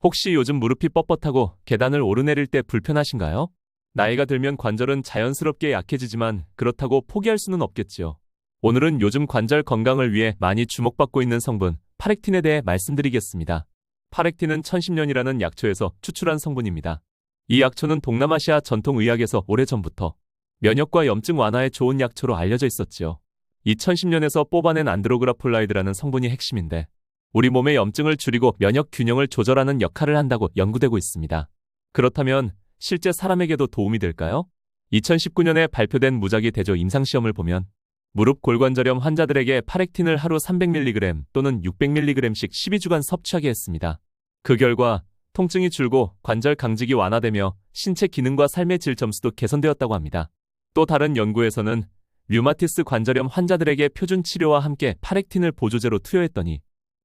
혹시 요즘 무릎이 뻣뻣하고 계단을 오르내릴 때 불편하신가요? 나이가 들면 관절은 자연스럽게 약해지지만 그렇다고 포기할 수는 없겠지요. 오늘은 요즘 관절 건강을 위해 많이 주목받고 있는 성분 파렉틴에 대해 말씀드리겠습니다. 파렉틴은 1010년이라는 약초에서 추출한 성분입니다. 이 약초는 동남아시아 전통의학에서 오래전부터 면역과 염증 완화에 좋은 약초로 알려져 있었지요. 2010년에서 뽑아낸 안드로그라폴라이드라는 성분이 핵심인데 우리 몸의 염증을 줄이고 면역 균형을 조절하는 역할을 한다고 연구되고 있습니다. 그렇다면 실제 사람에게도 도움이 될까요? 2019년에 발표된 무작위 대조 임상시험을 보면 무릎 골관절염 환자들에게 파렉틴을 하루 300mg 또는 600mg씩 12주간 섭취하게 했습니다. 그 결과 통증이 줄고 관절 강직이 완화되며 신체 기능과 삶의 질 점수도 개선되었다고 합니다. 또 다른 연구에서는 류마티스 관절염 환자들에게 표준 치료와 함께 파렉틴을 보조제로 투여했더니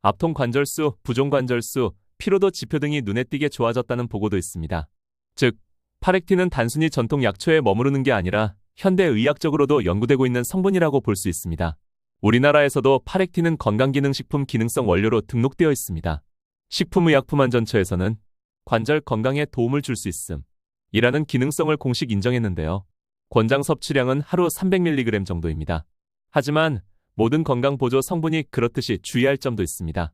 앞통 관절수, 부종 관절수, 피로도 지표 등이 눈에 띄게 좋아졌다는 보고도 있습니다. 즉, 파렉틴은 단순히 전통 약초에 머무르는 게 아니라 현대 의학적으로도 연구되고 있는 성분이라고 볼 수 있습니다. 우리나라에서도 파렉틴은 건강기능식품 기능성 원료로 등록되어 있습니다. 식품의약품안전처에서는 관절 건강에 도움을 줄 수 있음. 이라는 기능성을 공식 인정했는데요. 권장 섭취량은 하루 300mg 정도입니다. 하지만 모든 건강 보조 성분이 그렇듯이 주의할 점도 있습니다.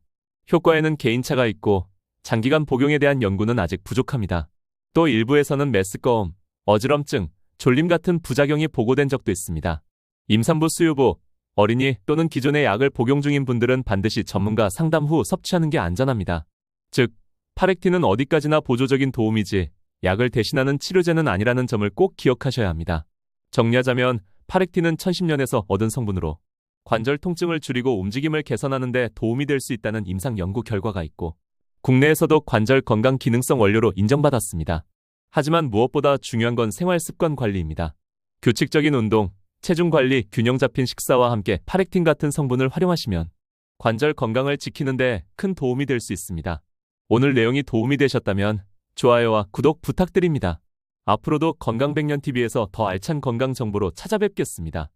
효과에는 개인차가 있고 장기간 복용에 대한 연구는 아직 부족합니다. 또 일부에서는 메스꺼움, 어지럼증, 졸림 같은 부작용이 보고된 적도 있습니다. 임산부 수유부, 어린이 또는 기존의 약을 복용 중인 분들은 반드시 전문가 상담 후 섭취하는 게 안전합니다. 즉, 파렉틴은 어디까지나 보조적인 도움이지 약을 대신하는 치료제는 아니라는 점을 꼭 기억하셔야 합니다. 정리하자면 파렉틴은 1010년에서 얻은 성분으로 관절 통증을 줄이고 움직임을 개선하는 데 도움이 될 수 있다는 임상 연구 결과가 있고 국내에서도 관절 건강 기능성 원료로 인정받았습니다. 하지만 무엇보다 중요한 건 생활 습관 관리입니다. 규칙적인 운동, 체중 관리, 균형 잡힌 식사와 함께 파렉틴 같은 성분을 활용하시면 관절 건강을 지키는 데 큰 도움이 될 수 있습니다. 오늘 내용이 도움이 되셨다면 좋아요와 구독 부탁드립니다. 앞으로도 건강백년TV에서 더 알찬 건강 정보로 찾아뵙겠습니다.